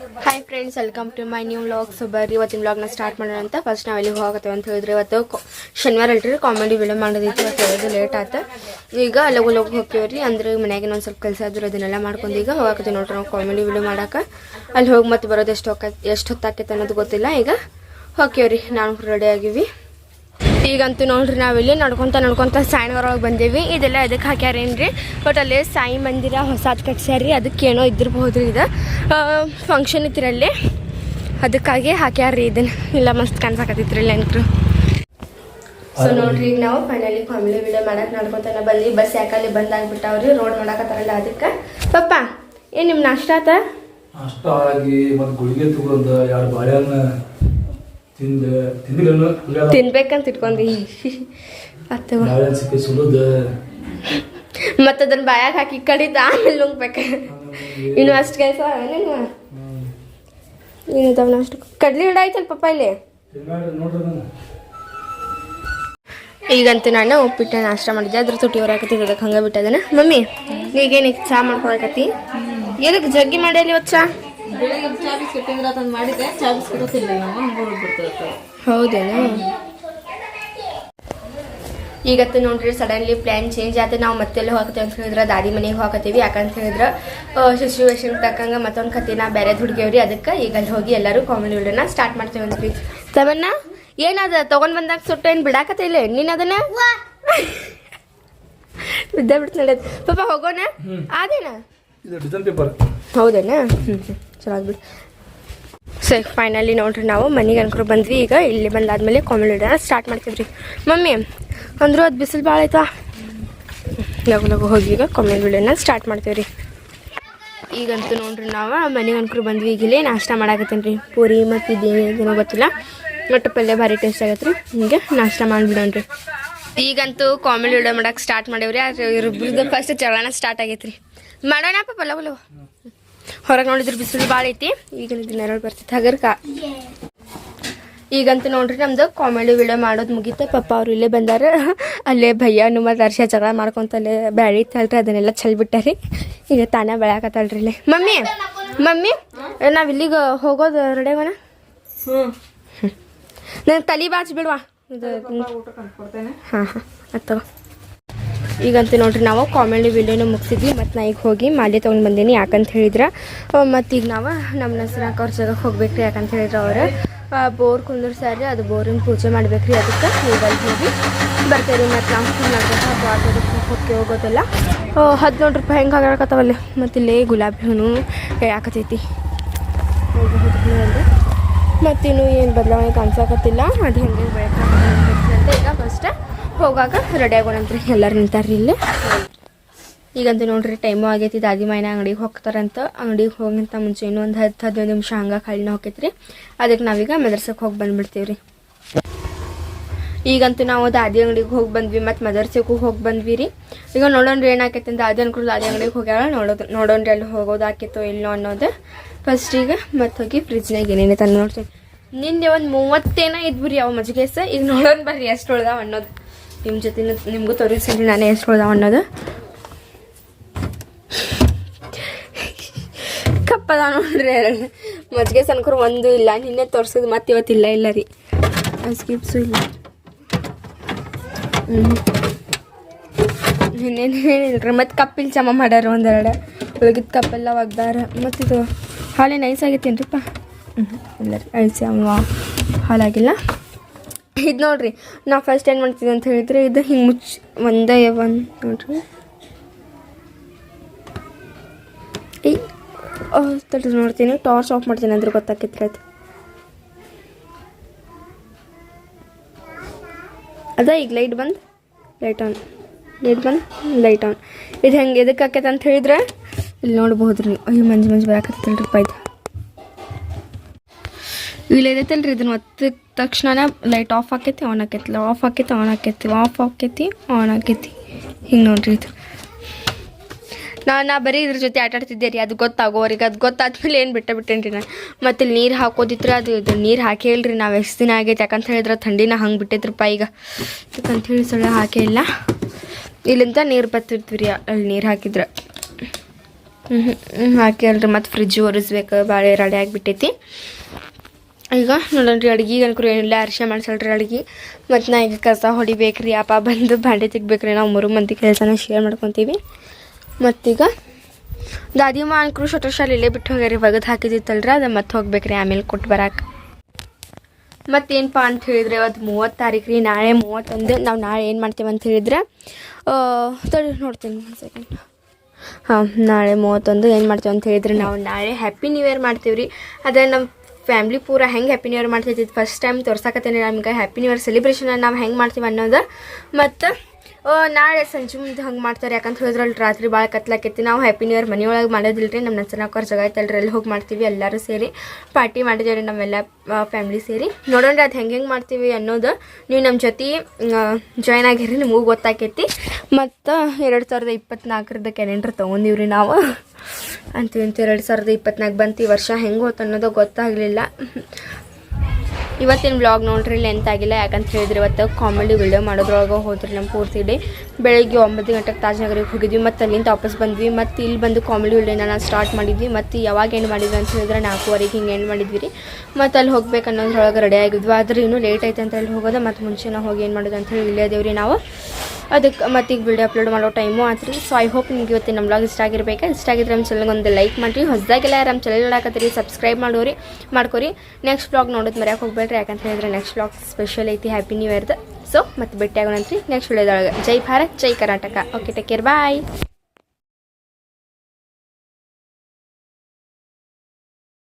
Hi friends welcome to my new vlog so ಬರ್ರಿ, ಇವತ್ತಿನ ವ್ಲಾಗ್ನ ಸ್ಟಾರ್ಟ್ ಮಾಡೋಣ ಅಂತ. ಫಸ್ಟ್ ನಾವು ಎಲ್ಲಿಗೆ ಹೋಗತ್ತೇವೆ ಅಂತ ಹೇಳಿದ್ರೆ ಇವತ್ತು ಶನಿವಾರ ಅಲ್ರಿ ಕಾಮಿಡಿ ವಿಡಿಯೋ ಮಾಡೋದಿತ್ತು. ಇವತ್ತು ಹೇಳೋದು ಲೇಟ್ ಆಯ್ತು ಈಗ ಅಲ್ಲೋಗಿ ಹೋಗಿ ಹೋಗ್ತೀವಿ ಹೋಗ್ತೀವ್ರಿ. ಅಂದ್ರೆ ಮನೆಯಾಗೆ ಒಂದು ಸ್ವಲ್ಪ ಕೆಲಸ ಆದ್ರೆ ಅದನ್ನೆಲ್ಲ ಮಾಡ್ಕೊಂಡು ಈಗ ಹೋಗಕತ್ತೀವಿ ನೋಡ್ರಿ ನಾವು ಕಾಮಿಡಿ ವಿಡಿಯೋ ಮಾಡಕ್ಕೆ ಅಲ್ಲಿ ಹೋಗಿ ಮತ್ತೆ ಬರೋದು ಎಷ್ಟು ಹೋಗ ಎಷ್ಟು ಹೊತ್ತಾಕೈತೆ ಅನ್ನೋದು ಗೊತ್ತಿಲ್ಲ. ಈಗ ಹೋಗ್ತೀವ್ರಿ. ನಾನು ರೆಡಿ ಆಗಿವಿ. ಈಗಂತೂ ನೋಡ್ರಿ ನಾವಿಲ್ಲಿ ನಡ್ಕೊಂತ ನಡ್ಕೊಂತ ಸಾಯಿನಗರ ಒಳಗೆ ಬಂದೇವಿ. ಇದೆಲ್ಲ ಅದಕ್ಕೆ ಹಾಕ್ಯಾರೇನ್ರಿ? ಬಟ್ ಅಲ್ಲಿ ಸಾಯಿ ಮಂದಿರ ಹೊಸದು ಕಟ್ಸ್ಯಾರ್ರಿ. ಅದಕ್ಕೆ ಏನೋ ರೀ ಇದು. ಫಂಕ್ಷನ್ ಇತ್ತಿರಲ್ಲಿ ಅದಕ್ಕಾಗಿ ಹಾಕ್ಯಾರ್ರಿ ಇದನ್ನ ಇಲ್ಲ ಮಸ್ತ್ ಕಾಣ್ಸಕತ್ತಿತ್ರಿ ನೆನ್ಕ್ರು ಸೊ ನೋಡ್ರಿ ಈಗ ನಾವು ಫೈನಲಿ ಫ್ಯಾಮಿಲಿ ವಿಡಿಯೋ ಮಾಡಕ್ಕೆ ನೋಡ್ಕೊತಾನ ಬಲ್ಲಿ ಬಸ್ ಯಾಕಲ್ಲಿ ಬಂದಾಗ್ಬಿಟ್ಟವ್ರಿ? ರೋಡ್ ಮಾಡಕತ್ತಾರಲ್ಲ ಅದಕ್ಕೆ. ಪಪ್ಪ ಏನು ನಿಮ್ಮ ನಾಷ್ಟ ಆತ? ಅಷ್ಟ ಆಗಿ ಮತ್ತೆ ಗುಳಿಗೆ ತಗೊಂಡು ಎರಡು ಬಾಳೆಹಣ್ಣ ತಿನ್ಬೇಕಂತ ಇಟ್ಕೊಂಡಿ ಸುಲಿದ? ಮತ್ತೆ ಅದನ್ನ ಬಾಯಾಗ ಹಾಕಿ ಕಡಿತ ಆಮೇಲೆ ನುಂಗ್ಬೇಕ. ಇನ್ನು ಅಷ್ಟು ಕೆಲಸ ಏನು ಏನದವ ಅಷ್ಟು ಕಡ್ಲಿ ಗಿಡ ಐತಲ್ ಪಪ್ಪ ಇಲ್ಲಿ. ಈಗಂತೂ ನಾನು ಉಪ್ಪಿಟ್ಟು ನಾಷ್ಟ ಮಾಡಿದ್ದೆ. ಅದ್ರ ತುಟಿ ಹೊರಾಕತ್ತಿದ್ದೆ ಅದಕ್ಕೆ ಹಂಗೆ ಬಿಟ್ಟದನ ಮಮ್ಮಿ ಈಗೇನು ಚಾ ಮಾಡ್ಕೊಳಕತ್ತಿ? ಏನಕ್ಕೆ ಜಗ್ಗಿ ಮಾಡ್ಯಾಲಿ ಇವತ್ತು ಚಾ? ಬೆಳಿಗ್ಗೆ ಚಾ ಬಿಸ್ಕೆಟ್ ತಿಂದ್ರೆ ಮಾಡಿದ್ದೆ. ಚಾ ಬಿಸ್ಕೆಟ್ ತಿನ್ನಲ್ಲ ಹೌದೇನು? ಈಗತ್ತು ನೋಡ್ರಿ ಸಡನ್ಲಿ ಪ್ಲ್ಯಾನ್ ಚೇಂಜ್ ಆಯ್ತು. ನಾವು ಮತ್ತೆಲ್ಲ ಹೋಗ್ತೇವೆ ಅಂತ ಹೇಳಿದ್ರೆ ದಾದಿ ಮನೆಗೆ ಹೋಗತ್ತೀವಿ ಯಾಕಂತ ಹೇಳಿದ್ರೆ ಸಿಚುವೇಶನ್ ತಕ್ಕಂಗೆ ಮತ್ತೊಂದು ಕತ್ತಿನ ಬೇರೆ ಹುಡುಗಿಯವ್ರಿ ಅದಕ್ಕೆ ಈಗ ಅಲ್ಲಿ ಹೋಗಿ ಎಲ್ಲರೂ ಕಾಮಿಡಿ ವಿಡಿಯೋನ ಸ್ಟಾರ್ಟ್ ಮಾಡ್ತೇವೆ ಅಂತ್ರಿ ತವನ್ನ ಏನದ ತಗೊಂಡ್ ಬಂದಾಗ ಸುಟ್ಟು ಏನು ಬಿಡಾಕತ್ತ ಇಲ್ಲ? ನೀನು ಅದನ್ನ? ಬಿದ್ದ ಬಿಡ್ತು ನಡೆಯೋದು ಪಾಪ ಹೋಗೋಣ? ಅದೇನಾ ಇದು ಡಿಸೈನ್ ಪೇಪರ್ ಹೌದೇನಾ? ಹ್ಞೂ ಚಲೋ ಸೊ ಫೈನಲಿ ನೋಡ್ರಿ ನಾವು, ಮನೆಗೆ ಅನ್ಕೊಂಡು ಬಂದ್ವಿ. ಈಗ ಇಲ್ಲಿ ಬಂದಾದ್ಮೇಲೆ ಕಾಮಿಡಿ ಸ್ಟಾರ್ಟ್ ಮಾಡ್ತೀವಿ ರೀ ಮಮ್ಮಿ, ಅಂದರೂ ಅದು ಬಿಸಿಲು ಭಾಳ ಆಯ್ತಾ ಲಗು ಲಗು ಹೋಗಿ ಈಗ ಕಾಮಿಡಿ ವಿಡಿಯೋನ ಸ್ಟಾರ್ಟ್ ಮಾಡ್ತೀವಿ ರೀ ಈಗಂತೂ ನೋಡ್ರಿ ನಾವು, ಮನೆಗೆ ಅನ್ಕೊಂಡು ಬಂದ್ವಿ. ಈಗ ಇಲ್ಲಿ ನಾಷ್ಟ ಮಾಡಾಕತ್ತೀನಿ ರೀ ಪೂರಿ ಮತ್ತು ಇದೇನೋ ಗೊತ್ತಿಲ್ಲ. ಮತ್ತು ಪಲ್ಯ ಭಾರಿ ಟೇಸ್ಟ್ ಆಗತ್ತೆ ರೀ ಹಿಂಗೆ ನಾಷ್ಟ ಮಾಡಿಬಿಡೋಣ್ರಿ. ಈಗಂತೂ ಕಾಮಿಡಿ ವಿಡಿಯೋ ಮಾಡೋಕೆ ಸ್ಟಾರ್ಟ್ ಮಾಡೇವ್ರಿ. ಆದ್ರೆ ಇವ್ರಿಬ್ರದ್ದು ಫಸ್ಟ್ ಚಲನ ಸ್ಟಾರ್ಟ್ ಆಗೈತೆ ರೀ ಮಾಡೋಣ ಪಾಪ ಲಗು ಲಗು ಹೊರಗೆ ನೋಡಿದ್ರೆ ಬಿಸಿಲು ಭಾಳ ಐತಿ. ಈಗ ನೆರಳು ಬರ್ತೈತಿ ಹಾಗರ್ಕ ಈಗಂತೂ ನೋಡ್ರಿ ನಮ್ದು ಕಾಮಿಡಿ ವಿಡಿಯೋ ಮಾಡೋದು ಮುಗೀತು. ಪಪ್ಪ ಅವ್ರು ಇಲ್ಲೇ ಬಂದಾರ. ಅಲ್ಲೇ ಭಯ್ಯ ನಮ್ಮ ದರ್ಶ ಜಗಳ ಮಾಡ್ಕೊಂತ ಅಲ್ಲೇ ಬ್ಯಾಳಿ ತಲ್ರಿ ಅದನ್ನೆಲ್ಲ ಚೆಲ್ಬಿಟ್ಟಾರಿ ಈಗ ತಾನೇ ಬೆಳ್ಯಾಕತ್ತಲ್ರಿ ಇಲ್ಲೇ. ಮಮ್ಮಿ ಮಮ್ಮಿ ನಾವು ಇಲ್ಲಿಗೆ ಹೋಗೋದು ರೆಡಿಗೋಣ ಹ್ಞೂ ನನಗೆ ತಲೆ ಬಾಚ್ ಬಿಡ್ವಾ ಹಾಂ ಹಾಂ. ಆಯ್ತು ಈಗಂತೂ ನೋಡ್ರಿ ನಾವು ಕಾಮಿಡಿ ವಿಡಿಯೋನ ಮುಗಿಸಿದ್ವಿ, ಮತ್ತು ನಾ ಈಗ ಹೋಗಿ ಮಾಲೆ ತೊಗೊಂಡು ಬಂದೀನಿ, ಯಾಕಂತ ಹೇಳಿದ್ರೆ? ಮತ್ತು ಈಗ ನಾವು ನಮ್ಮ ನಸರಾಕ ಅವ್ರ ಜಾಗಕ್ಕೆ ಹೋಗ್ಬೇಕ್ರಿ ಯಾಕಂತ ಹೇಳಿದ್ರೆ ಅವರು. ಬೋರ್ ಕುಂದಿರ್ಸಾರಿ ಅದು ಬೋರಿನ ಪೂಜೆ ಮಾಡ್ಬೇಕ್ರಿ ಅದಕ್ಕೆ. ಈಗ ಅಲ್ಲಿ ಹೋಗಿ ಬರ್ತೇವೆ ಮತ್ತು ನಾವು ಬಾಟದಕ್ಕೆ ಹೋಗಿ ಹೋಗೋದಿಲ್ಲ ಹದಿನೇಳು ರೂಪಾಯಿ ಹೆಂಗೆ ಹಾಗಾಕತ್ತಾವಲ್ಲ ಮತ್ತು ಇಲ್ಲೇ ಗುಲಾಬಿ ಹೂನು ಯಾಕತೈತಿ ಮತ್ತಿನ್ನು ಏನು ಬದಲಾವಣೆ ಕಾಣಿಸಾಕತ್ತಿಲ್ಲ, ಅದು ಹೆಂಗೆ ಬೆಳಕಾಗ್ತೈತಿ ಈಗ ಫಸ್ಟ್ ಹೋಗಾಗ ರೆಡಿ ಆಗೋಣಂತ್ರಿ ಎಲ್ಲರೂ ನಿಂತಾರ್ರಿ ಇಲ್ಲಿ. ಈಗಂತೂ ನೋಡ್ರಿ ಟೈಮು ಆಗೈತಿ, ದಾದಿ ಮಾಯಿನ ಅಂಗಡಿಗೆ ಹೋಗ್ತಾರಂತ. ಅಂಗಡಿಗೆ ಹೋಗಿಂತ ಮುಂಚೆ ಇನ್ನೊಂದು ಹತ್ತು ಹದಿನೈದು ನಿಮಿಷ ಹಂಗೆ ಖಾಲಿನ ಹೋಗೈತ್ರಿ ಅದಕ್ಕೆ ನಾವೀಗ ಮದರ್ಸಕ್ಕೆ ಹೋಗಿ ಬಂದ್ಬಿಡ್ತೀವಿ ರೀ ಈಗಂತೂ ನಾವು ದಾದಿ ಅಂಗಡಿಗೆ ಹೋಗಿ ಬಂದ್ವಿ ಮತ್ತು ಮದರ್ಸಕ್ಕೂ ಹೋಗಿ ಬಂದ್ವಿ ರೀ ಈಗ ನೋಡೋಣ್ರಿ ಏನಾಕೈತೆ ಅಂತ ದಾದಿ ಅನ್ಕೊಂಡು ದಾದಿ ಅಂಗಡಿಗೆ ಹೋಗ್ಯಾಳ. ನೋಡೋದು, ನೋಡೋಣ್ರಿ ಅಲ್ಲಿ ಹೋಗೋದು ಆಕೈತೋ ಇಲ್ಲೋ ಅನ್ನೋದು. ಫಸ್ಟ್ ಈಗ ಮತ್ತೆ ಹೋಗಿ ಫ್ರಿಜ್ನಾಗ ಏನೇನೈತೆ ಅಂತ ನೋಡ್ತೀವಿ. ನಿನ್ನೆ ಒಂದು ಮೂವತ್ತೇನ ಇದ್ವಿ ರೀ ಅವು ಸರ್ ಈಗ ನೋಡೋಣ ಬರ್ರಿ ಎಷ್ಟು ಉಳ್ದಾವ ಅನ್ನೋದು. ನಿಮ್ಮ ಜೊತೆ ನಿಮಗೂ ತೋರಿಸ್ತೀನಿ ನಾನು ಎಷ್ಟು ಅನ್ನೋದು. ಕಪ್ಪದ ನೋಡ್ರಿ ಎರಡು ಮಜ್ಜಿಗೆ ಸನ್ಕರು ಒಂದು ಇಲ್ಲ ನಿನ್ನೆ ತೋರಿಸೋದು ಮತ್ತೆ ಇವತ್ತಿಲ್ಲ ಇಲ್ಲ ರೀ. ಸ್ಕಿಪ್ಸು ಇಲ್ಲ. ಹ್ಞೂ ಮತ್ತೆ ಕಪ್ಪಿಲ್ ಚಮ ಮಾಡ್ಯಾರ ಒಂದೆರಡು. ಉಳಗಿದ ಕಪ್ಪೆಲ್ಲ ಒಗ್ದಾರ. ಮತ್ತು ಇದು ಹಾಲೆ ನೈಸ್ ಆಗೈತೇನ್ರಿಪ್ಪ? ಹ್ಞೂ ಇಲ್ಲ ರೀ ಐಸಿ ಅಮ್ಮ ಹಾಲಾಗಿಲ್ಲ. ಇದು ನೋಡ್ರಿ, ನಾ ಫಸ್ಟ್ ಏನು ಮಾಡ್ತಿದ್ದೆ ಅಂತ ಹೇಳಿದ್ರೆ ಇದು ಹಿಂಗೆ ಮುಚ್ಚಿ, ಒಂದೇ ಒಂದು ನೋಡ್ರಿ. ಈ ತಡಿ ನೋಡ್ತೀನಿ ಟಾರ್ಚ್ ಆಫ್ ಮಾಡ್ತೀನಿ ಅಂದ್ರೆ ಗೊತ್ತಾಕೈತ್ರಿ ಅದು. ಅದ ಈಗ ಲೈಟ್ ಬಂದು ಲೈಟ್ ಆನ್ ಲೈಟ್ ಬಂದು ಲೈಟ್ ಆನ್ ಇದು ಹೆಂಗೆ ಎದಕ್ಕೆ ಆಕೈತೆ ಅಂತ ಹೇಳಿದ್ರೆ, ಇಲ್ಲಿ ನೋಡ್ಬೋದು ಅಯ್ಯೋ ಮಂಜು ಮಂಜು ಬರಾಕತ್ತಲ್ರಿಪ್ಪ ಇದು. ಇಲ್ಲಿ, ಇದೈತಲ್ರಿ, ಇದನ್ನು ಒತ್ತಿದ ತಕ್ಷಣ ಲೈಟ್ ಆಫ್ ಆಕೈತಿ ಆನ್ ಆಕೈತಿ ಆಫ್ ಆಕೈತಿ ಆನ್ ಆಕೈತಿ ಆಫ್ ಆಕೈತಿ ಆನ್ ಆಕೈತಿ. ಹಿಂಗೆ ನೋಡ್ರಿ ಇದು. ನಾ ನಾ ಬರೀ ಇದ್ರ ಜೊತೆ ಆಟಾಡ್ತಿದ್ದೆ ರೀ, ಅದು ಗೊತ್ತಾಗೋರಿಗೆ ಅದು ಗೊತ್ತಾದ್ಮೇಲೆ ಏನು ಬಿಟ್ಟ ಬಿಟ್ಟೇನಿ ರೀ ನಾನು. ಮತ್ತೆ ಇಲ್ಲಿ ನೀರು ಹಾಕೋದಿತ್ರ ಅದು, ಇದು ನೀರು ಹಾಕೇ ನಾವು ಎಷ್ಟು ದಿನ ಆಗೈತೆ, ಯಾಕಂತ ಹೇಳಿದ್ರೆ ಥಂಡಿನ ಹಂಗೆ ಬಿಟ್ಟಿದ್ರಪ್ಪ ಈಗ. ಹೇಳಿ ಸೊಳ್ಳೆ ಹಾಕೇ ಇಲ್ಲ. ಇಲ್ಲಿಂದ ನೀರು ಬತ್ತಿರ್ತೀವಿ ರೀ ಅಲ್ಲಿ ನೀರು ಹಾಕಿದ್ರೆ. ಹ್ಞೂ ಹಾಕಿ ಅಲ್ರಿ ಮತ್ತು ಫ್ರಿಜ್ ಒರೆಸ್ಬೇಕು ಭಾಳ ರೆಡಿ ಆಗಿಬಿಟ್ಟೈತಿ. ಈಗ ನೋಡೋಣ ರೀ ಅಡ್ಗೆ ಅನ್ಕರು ಏನಿಲ್ಲ ಮಾಡ್ಸೋಲ್ ರೀ ಅಡ್ಗೆ. ಮತ್ತು ನಾ ಈಗ ಕಸ ಹೊಡಿಬೇಕ್ರಿ, ಅಪ್ಪ ಬಂದು ಬಾಂಡೆ ತೆಗ್ಬೇಕ್ರಿ, ನಾವು ಮೂರು ಮಂದಿ ಕೆಲಸನ ಶೇರ್ ಮಾಡ್ಕೊತೀವಿ. ಮತ್ತೀಗ ದಾದಿಮ್ಮ ಅನ್ಕರು ಶಟರ್ ಶಾಲೆ ಇಲ್ಲೇ ಬಿಟ್ಟು ಹೋಗ್ಯಾರಿ, ಒಗದು ಹಾಕಿದಿತ್ತಲ್ರಿ, ಅದು ಮತ್ತೆ ಹೋಗ್ಬೇಕ್ರಿ ಆಮೇಲೆ ಕೊಟ್ಟು ಬರಕ್ಕೆ ಮತ್ತೇನಪ್ಪ ಅಂತ ಹೇಳಿದ್ರೆ ಇವತ್ತು ಮೂವತ್ತು ತಾರೀಕು ರೀ, ನಾಳೆ ಮೂವತ್ತೊಂದು, ನಾವು ನಾಳೆ ಏನು ಮಾಡ್ತೀವಿ ಅಂತ ಹೇಳಿದ್ರೆ ತಡಿ ನೋಡ್ತೀನಿ ಒಂದು ಸೆಕೆಂಡ್ ಹಾಂ, ನಾಳೆ ಮೂವತ್ತೊಂದು ಏನು ಮಾಡ್ತೀವಿ ಅಂತ ಹೇಳಿದ್ರೆ ನಾವು ನಾಳೆ ಹ್ಯಾಪಿ ನ್ಯೂ ಇಯರ್ ಮಾಡ್ತೀವಿ ರೀ ಅದೇ ನಮ್ಮ ಫ್ಯಾಮ್ಲಿ ಪೂರ ಹೆಂಗೆ ಹ್ಯಾಪಿ ನ್ಯೂ ಇಯರ್ ಮಾಡ್ತೈತಿ ಫಸ್ಟ್ ಟೈಮ್ ತೋರ್ಸಕತ್ತೇನೆ. ನಮ್ಗೆ ಹ್ಯಾಪಿ ನ್ಯೂ ಇಯರ್ ಸೆಲೆಬ್ರೇಷನ್ ನಾವು ಹೆಂಗೆ ಮಾಡ್ತೀವಿ ಅನ್ನೋದು. ಮತ್ತು ನಾಳೆ ಸಂಜೆ ಮುಂದೆ ಹಂಗೆ ಮಾಡ್ತಾರೆ. ಯಾಕಂತ ಹೇಳಿದ್ರೆ ಅಲ್ಲಿ ರಾತ್ರಿ ಭಾಳ ಕತ್ಲಾಕೈತಿ. ನಾವು ಹ್ಯಾಪಿ ನ್ಯೂ ಇಯರ್ ಮನೆಯೊಳಗೆ ಮಾಡೋದಿಲ್ಲ ರೀ ನಮ್ಮ ನಚ್ಚನಕ್ಕೋರ್ ಜಾಗ ಐತಲ್ರಿ ಅಲ್ಲಿ ಹೋಗಿ ಮಾಡ್ತೀವಿ? ಎಲ್ಲರೂ ಸೇರಿ ಪಾರ್ಟಿ ಮಾಡಿದ್ದೇವೆ ರೀ ನಮ್ಮೆಲ್ಲ ಫ್ಯಾಮ್ಲಿ ಸೇರಿ. ನೋಡೋಣ ಅದು ಹೆಂಗೆ ಹೆಂಗೆ ಮಾಡ್ತೀವಿ ಅನ್ನೋದು. ನೀವು ನಮ್ಮ ಜೊತೆ ಜಾಯ್ನ್ ಆಗಿರಿ. ನಿಮಗೂ ಗೊತ್ತಾಕೈತಿ. ಮತ್ತು ಎರಡು ಸಾವಿರದ ಇಪ್ಪತ್ನಾಲ್ಕರದ ಕ್ಯಾಲೆಂಡರ್ ತೊಗೊಂಡಿವ್ರಿ ನಾವು. ಅಂತೀವಿ ಅಂತ ಎರಡು ಸಾವಿರದ ಇಪ್ಪತ್ನಾಲ್ಕು ಬಂತು. ಈ ವರ್ಷ ಹೆಂಗೆ ಹೋತು ಅನ್ನೋದು ಗೊತ್ತಾಗಲಿಲ್ಲ. ಇವತ್ತಿನ ಬ್ಲಾಗ್ ನೋಡ್ರಿ ಲೆಂತ್ ಆಗಿಲ್ಲ. ಯಾಕಂತ ಹೇಳಿದ್ರೆ ಇವತ್ತು ಕಾಮಿಡಿ ವಿಡಿಯೋ ಮಾಡೋದ್ರೊಳಗೆ ಹೋದ್ರಿ ನಮ್ಮ ಪೂರ್ತಿ ಡೇ ಬೆಳಗ್ಗೆ ಒಂಬತ್ತು ಗಂಟೆಗೆ ತಾಜ್ನಗರಿಗೆ ಹೋಗಿದ್ವಿ. ಮತ್ತು ಅಲ್ಲಿಂದ ವಾಪಸ್ ಬಂದ್ವಿ. ಮತ್ತು ಇಲ್ಲಿ ಬಂದು ಕಾಮಿಡಿ ವಿಡಿಯೋನ ನಾನು ಸ್ಟಾರ್ಟ್ ಮಾಡಿದ್ವಿ. ಮತ್ತು ಯಾವಾಗ ಏನು ಮಾಡಿದ್ವಿ ಅಂತ ಹೇಳಿದ್ರೆ ನಾಲ್ಕೂವರೆಗೆ ಹಿಂಗೆ ಏನು ಮಾಡಿದ್ವಿ ರೀ. ಮತ್ತು ಅಲ್ಲಿ ಹೋಗ್ಬೇಕು ಅನ್ನೋದ್ರೊಳಗೆ ರೆಡಿ ಆಗಿದ್ವಿ. ಆದ್ರೆ ಇನ್ನೂ ಲೇಟ್ ಆಯ್ತು ಅಂತ ಹೇಳಿ ಹೋಗೋದು. ಮತ್ತು ಮುಂಚೆ ಹೋಗಿ ಏನು ಮಾಡೋದು ಅಂತ ಹೇಳಿ ಇಲ್ಲೇ ಅದೇವ್ರಿ ನಾವು. ಅದಕ್ಕೆ ಮತ್ತೆ ಈಗ ವಿಡಿಯೋ ಅಪ್ಲೋಡ್ ಮಾಡೋ ಟೈಮು ಆತ್ರಿ. ಸೊ ಐ ಹೋಪ್ ನಿಮ್ಗೆ ಇವತ್ತಿನ ನಮ್ಮ ಬ್ಲಾಗ್ ಇಷ್ಟ ಆಗಿರ್ಬೇಕು? ಇಷ್ಟ ಆಗಿದ್ರೆ ನಮ್ಮ ಚಾನಲ್ಗೆ ಒಂದು ಲೈಕ್ ಮಾಡಿರಿ. ಹೊಸದಾಗೆಲ್ಲ ನಮ್ಮ ಚಾನಲ್ ಹೇಳಕತ್ತೀರಿ ಸಬ್ಸ್ಕ್ರೈಬ್ ಮಾಡೋರಿ, ಮಾಡ್ಕೊರಿ. ನೆಕ್ಸ್ಟ್ ಬ್ಲಾಗ್ ನೋಡೋದು ಮರ್ಯಾಕೆ ಹೋಗ್ಬೇಡ್ರಿ. ಯಾಕಂತ ಹೇಳಿದ್ರೆ ನೆಕ್ಸ್ಟ್ ಬ್ಲಾಗ್ ಸ್ಪೆಷಲ್ ಐತಿ. ಹ್ಯಾಪಿ ನ್ಯೂ ಇಯರ್ದು ಸೊ ಮತ್ತೆ ಭೇಟಿ ಆಗೋಣಂತ್ರಿ ನೆಕ್ಸ್ಟ್ ವಿಡಿಯೋದೊಳಗೆ ಜೈ ಭಾರತ್, ಜೈ Karnataka. Okay take care bye